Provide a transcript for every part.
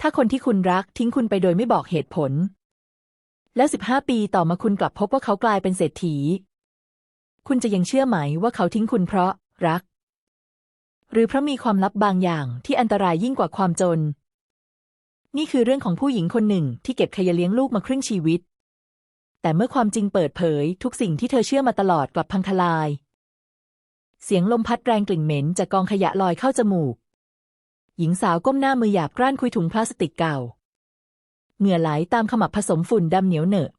ถ้าคนที่คุณรักทิ้งคุณไปโดยไม่บอกเหตุผล แล้วสิบห้าปีต่อมาคุณกลับพบว่าเขากลายเป็นเศรษฐี คุณจะยังเชื่อไหมว่าเขาทิ้งคุณเพราะรัก หรือเพราะมีความลับบางอย่างที่อันตรายยิ่งกว่าความจน นี่คือเรื่องของผู้หญิงคนหนึ่งที่เก็บขยะเลี้ยงลูกมาครึ่งชีวิต แต่เมื่อความจริงเปิดเผย ทุกสิ่งที่เธอเชื่อมาตลอดกลับพังทลาย เสียงลมพัดแรงกลิ่นเหม็นจากกองขยะลอยเข้าจมูก หญิงสาวก้มหน้ามือหยาบกร้านคุยถุงพลาสติกเก่า เหงื่อไหลตามขมับผสมฝุ่นดำเหนียวเหนอะ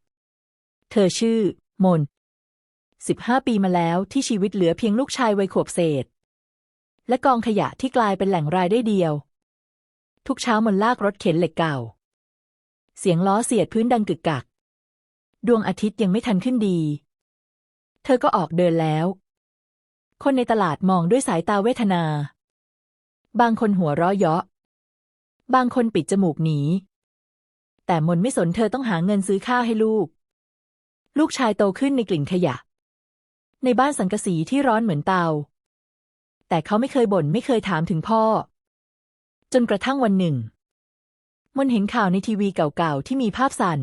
เธอชื่อ มนสิบห้าปีมาแล้วที่ชีวิตเหลือเพียงลูกชายวัยขวบเศษ และกองขยะที่กลายเป็นแหล่งรายได้เดียว ทุกเช้ามนลากรถเข็นเหล็กเก่า เสียงล้อเสียดพื้นดังกึกกัก ดวงอาทิตย์ยังไม่ทันขึ้นดี เธอก็ออกเดินแล้ว คนในตลาดมองด้วยสายตาเวทนา บางคนหัวเราะเยาะ บางคนปิดจมูกหนี แต่มนไม่สนเธอต้องหาเงินซื้อข้าวให้ลูก ลูกชายโตขึ้นในกลิ่นขยะ ในบ้านสังกะสีที่ร้อนเหมือนเตา แต่เขาไม่เคยบ่นไม่เคยถามถึงพ่อ จนกระทั่งวันหนึ่ง มนเห็นข่าวในทีวีเก่าๆที่มีภาพสั่น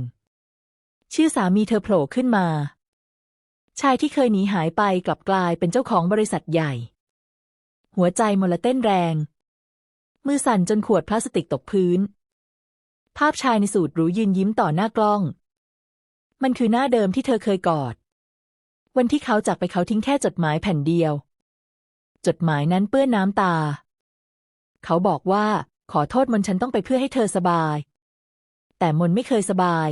ชื่อสามีเธอโผล่ขึ้นมา ชายที่เคยหนีหายไปกลับกลายเป็นเจ้าของบริษัทใหญ่หัวใจมนละเต้นแรง มือสั่นจนขวดพลาสติกตกพื้น ภาพชายในสูทหรูยืนยิ้มต่อหน้ากล้อง มันคือหน้าเดิมที่เธอเคยกอด วันที่เขาจากไปเขาทิ้งแค่จดหมายแผ่นเดียว จดหมายนั้นเปื้อนน้ำตา เขาบอกว่าขอโทษมนฉันต้องไปเพื่อให้เธอสบาย แต่มนไม่เคยสบาย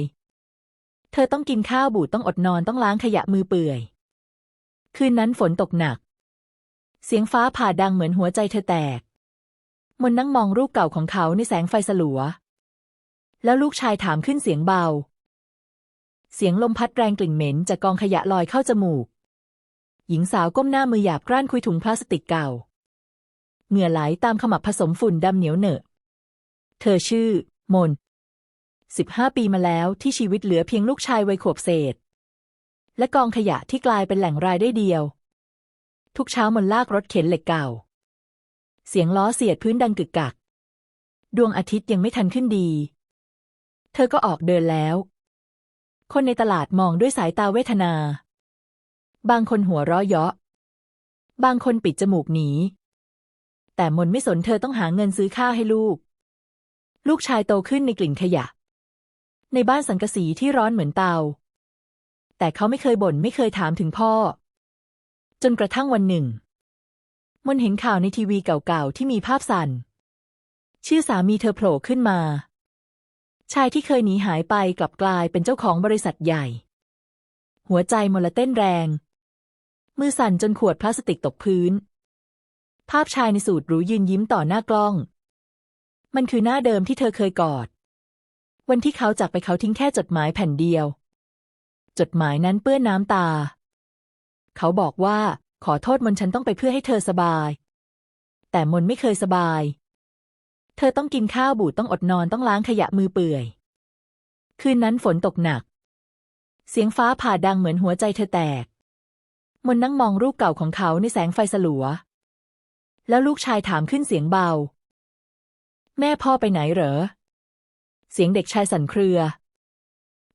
เธอต้องกินข้าวบูดต้องอดนอนต้องล้างขยะมือเปื่อย คืนนั้นฝนตกหนัก เสียงฟ้าผ่าดังเหมือนหัวใจเธอแตก มนนั่งมองรูปเก่าของเขาในแสงไฟสลัว แล้วลูกชายถามขึ้นเสียงเบา เสียงลมพัดแรงกลิ่นเหม็นจากกองขยะลอยเข้าจมูก หญิงสาวก้มหน้ามือหยาบกร้านคุยถุงพลาสติกเก่า เหงื่อไหลตามขมับผสมฝุ่นดำเหนียวเหนอะ เธอชื่อ มนสิบห้าปีมาแล้วที่ชีวิตเหลือเพียงลูกชายวัยขวบเศษ และกองขยะที่กลายเป็นแหล่งรายได้เดียว ทุกเช้ามนลากรถเข็นเหล็กเก่า เสียงล้อเสียดพื้นดังกึกกัก ดวงอาทิตย์ยังไม่ทันขึ้นดี เธอก็ออกเดินแล้ว คนในตลาดมองด้วยสายตาเวทนา บางคนหัวเราะเยาะ บางคนปิดจมูกหนี แต่มนไม่สนเธอต้องหาเงินซื้อข้าวให้ลูก ลูกชายโตขึ้นในกลิ่นขยะ ในบ้านสังกะสีที่ร้อนเหมือนเตา แต่เขาไม่เคยบ่นไม่เคยถามถึงพ่อ จนกระทั่งวันหนึ่ง มนเห็นข่าวในทีวีเก่าๆที่มีภาพสั่น ชื่อสามีเธอโผล่ขึ้นมา ชายที่เคยหนีหายไปกลับกลายเป็นเจ้าของบริษัทใหญ่ หัวใจมนละเต้นแรง มือสั่นจนขวดพลาสติกตกพื้น ภาพชายในสูทหรูยืนยิ้มต่อหน้ากล้อง มันคือหน้าเดิมที่เธอเคยกอด วันที่เขาจากไปเขาทิ้งแค่จดหมายแผ่นเดียว จดหมายนั้นเปื้อนน้ำตา เขาบอกว่า ขอโทษมนฉันต้องไปเพื่อให้เธอสบาย แต่มนไม่เคยสบาย เธอต้องกินข้าวบูดต้องอดนอนต้องล้างขยะมือเปื่อย คืนนั้นฝนตกหนัก เสียงฟ้าผ่าดังเหมือนหัวใจเธอแตก มนนั่งมองรูปเก่าของเขาในแสงไฟสลัว แล้วลูกชายถามขึ้นเสียงเบา แม่พ่อไปไหนเหรอ เสียงเด็กชายสั่นเครือ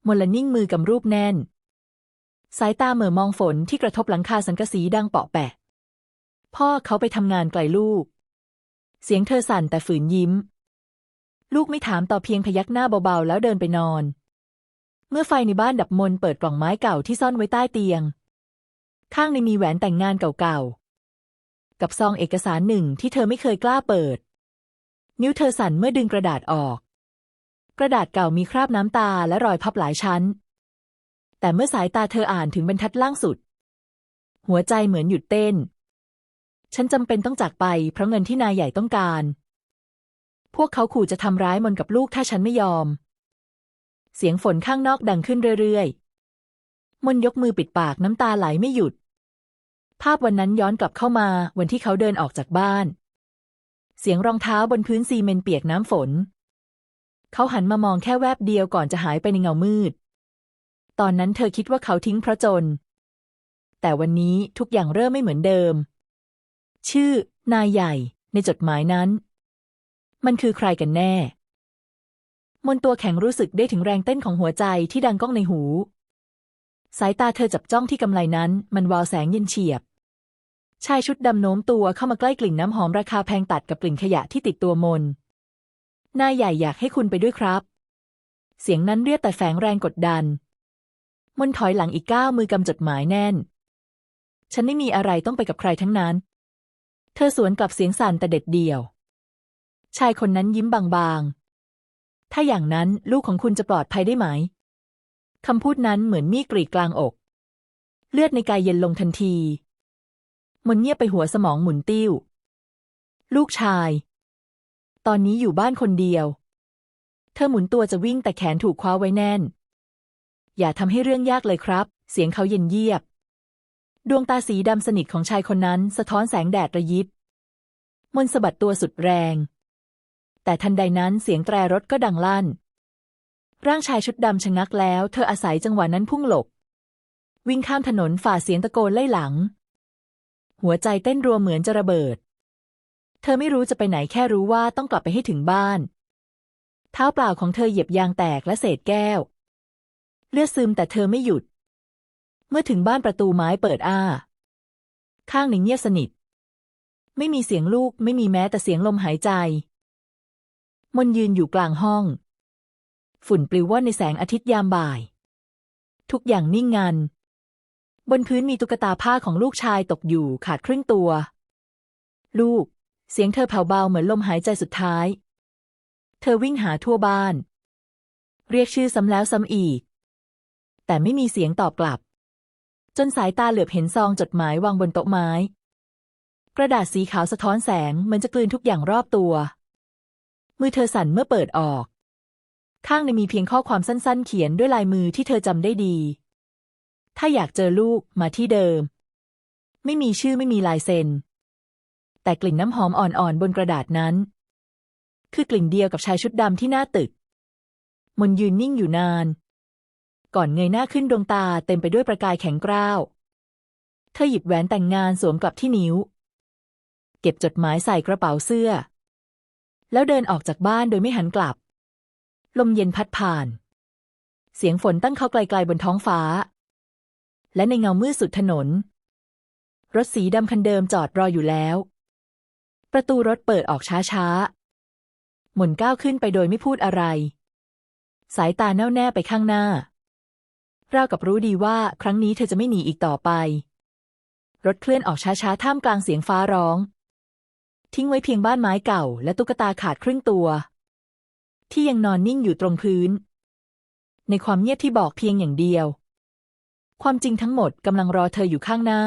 มนละนิ่งมือกำรูปแน่น สายตาเหม่อมองฝนที่กระทบหลังคาสังกะสีดังเปาะแปะ พ่อเขาไปทำงานไกลลูก เสียงเธอสั่นแต่ฝืนยิ้ม ลูกไม่ถามต่อเพียงพยักหน้าเบาๆ แล้วเดินไปนอน เมื่อไฟในบ้านดับมนเปิดกล่องไม้เก่าที่ซ่อนไว้ใต้เตียง ข้างในมีแหวนแต่งงานเก่าๆ กับซองเอกสารหนึ่งที่เธอไม่เคยกล้าเปิด นิ้วเธอสั่นเมื่อดึงกระดาษออก กระดาษเก่ามีคราบน้ำตาและรอยพับหลายชั้น แต่เมื่อสายตาเธออ่านถึงบรรทัดล่างสุด หัวใจเหมือนหยุดเต้น ฉันจำเป็นต้องจากไป เพราะเงินที่นายใหญ่ต้องการ พวกเขาขู่จะทำร้ายมนกับลูกถ้าฉันไม่ยอม เสียงฝนข้างนอกดังขึ้นเรื่อยๆ มนยกมือปิดปากน้ำตาไหลไม่หยุด ภาพวันนั้นย้อนกลับเข้ามาวันที่เขาเดินออกจากบ้าน เสียงรองเท้าบนพื้นซีเมนต์เปียกน้ำฝน เขาหันมามองแค่แวบเดียวก่อนจะหายไปในเงามืด ตอนนั้นเธอคิดว่าเขาทิ้งเพราะจน แต่วันนี้ทุกอย่างเริ่มไม่เหมือนเดิม ชื่อ นายใหญ่ ในจดหมายนั้น มันคือใครกันแน่ มนตัวแข็งรู้สึกได้ถึงแรงเต้นของหัวใจที่ดังก้องในหู สายตาเธอจับจ้องที่กำไลนั้น มันวาวแสงเย็นเฉียบ ชายชุดดำโน้มตัวเข้ามาใกล้กลิ่นน้ำหอมราคาแพงตัดกับกลิ่นขยะที่ติดตัวมนนายใหญ่อยากให้คุณไปด้วยครับ เสียงนั้นเรียกแต่แฝงแรงกดดัน มนถอยหลังอีกก้าวมือกำจดหมายแน่น ฉันไม่มีอะไรต้องไปกับใครทั้งนั้น เธอสวนกลับเสียงสั่นแต่เด็ดเดี่ยว ชายคนนั้นยิ้มบางๆ ถ้าอย่างนั้นลูกของคุณจะปลอดภัยได้ไหม คำพูดนั้นเหมือนมีกรีดกลางอก เลือดในกายเย็นลงทันที มนเงียบไปหัวสมองหมุนติ้ว ลูกชาย ตอนนี้อยู่บ้านคนเดียว เธอหมุนตัวจะวิ่งแต่แขนถูกคว้าไว้แน่น อย่าทำให้เรื่องยากเลยครับ เสียงเขาเย็นเยียบ ดวงตาสีดำสนิทของชายคนนั้นสะท้อนแสงแดดระยิบ มนสะบัดตัวสุดแรง แต่ทันใดนั้นเสียงแตรรถก็ดังลั่น ร่างชายชุดดำชะงักแล้ว เธออาศัยจังหวะนั้นพุ่งหลบ วิ่งข้ามถนนฝ่าเสียงตะโกนไล่หลัง หัวใจเต้นรัวเหมือนจะระเบิด เธอไม่รู้จะไปไหนแค่รู้ว่าต้องกลับไปให้ถึงบ้าน เท้าเปล่าของเธอเหยียบยางแตกและเศษแก้ว เลือดซึมแต่เธอไม่หยุด เมื่อถึงบ้านประตูไม้เปิดอ้า ข้างหนึ่งเงียบสนิท ไม่มีเสียงลูกไม่มีแม้แต่เสียงลมหายใจ มนยืนอยู่กลางห้อง ฝุ่นปลิวว่อนในแสงอาทิตย์ยามบ่าย ทุกอย่างนิ่งงัน บนพื้นมีตุ๊กตาผ้าของลูกชายตกอยู่ขาดครึ่งตัว ลูก เสียงเธอแผ่วเบาเหมือนลมหายใจสุดท้าย เธอวิ่งหาทั่วบ้าน เรียกชื่อซ้ำแล้วซ้ำอีก แต่ไม่มีเสียงตอบกลับ จนสายตาเหลือบเห็นซองจดหมายวางบนโต๊ะไม้ กระดาษสีขาวสะท้อนแสงเหมือนจะกลืนทุกอย่างรอบตัว มือเธอสั่นเมื่อเปิดออก ข้างในมีเพียงข้อความสั้น ๆ เขียนด้วยลายมือที่เธอจำได้ดี ถ้าอยากเจอลูกมาที่เดิม ไม่มีชื่อไม่มีลายเซ็น แต่กลิ่นน้ำหอมอ่อนๆบนกระดาษนั้น คือกลิ่นเดียวกับชายชุดดำที่หน้าตึก มนยืนนิ่งอยู่นาน ก่อนเงยหน้าขึ้นดวงตาเต็มไปด้วยประกายแข็งกร้าว เธอหยิบแหวนแต่งงานสวมกลับที่นิ้ว เก็บจดหมายใส่กระเป๋าเสื้อ แล้วเดินออกจากบ้านโดยไม่หันกลับ ลมเย็นพัดผ่าน เสียงฝนตั้งเข้าไกลๆบนท้องฟ้า และในเงามืดสุดถนน รถสีดำคันเดิมจอดรออยู่แล้ว ประตูรถเปิดออกช้าๆหมุนก้าวขึ้นไปโดยไม่พูดอะไร สายตาแน่วแน่ไปข้างหน้า ราวกับรู้ดีว่าครั้งนี้เธอจะไม่หนีอีกต่อไป รถเคลื่อนออกช้าๆ ท่ามกลางเสียงฟ้าร้อง ทิ้งไว้เพียงบ้านไม้เก่า และตุ๊กตาขาดครึ่งตัว ที่ยังนอนนิ่งอยู่ตรงพื้น ในความเงียบที่บอกเพียงอย่างเดียว ความจริงทั้งหมดกำลังรอเธออยู่ข้างหน้า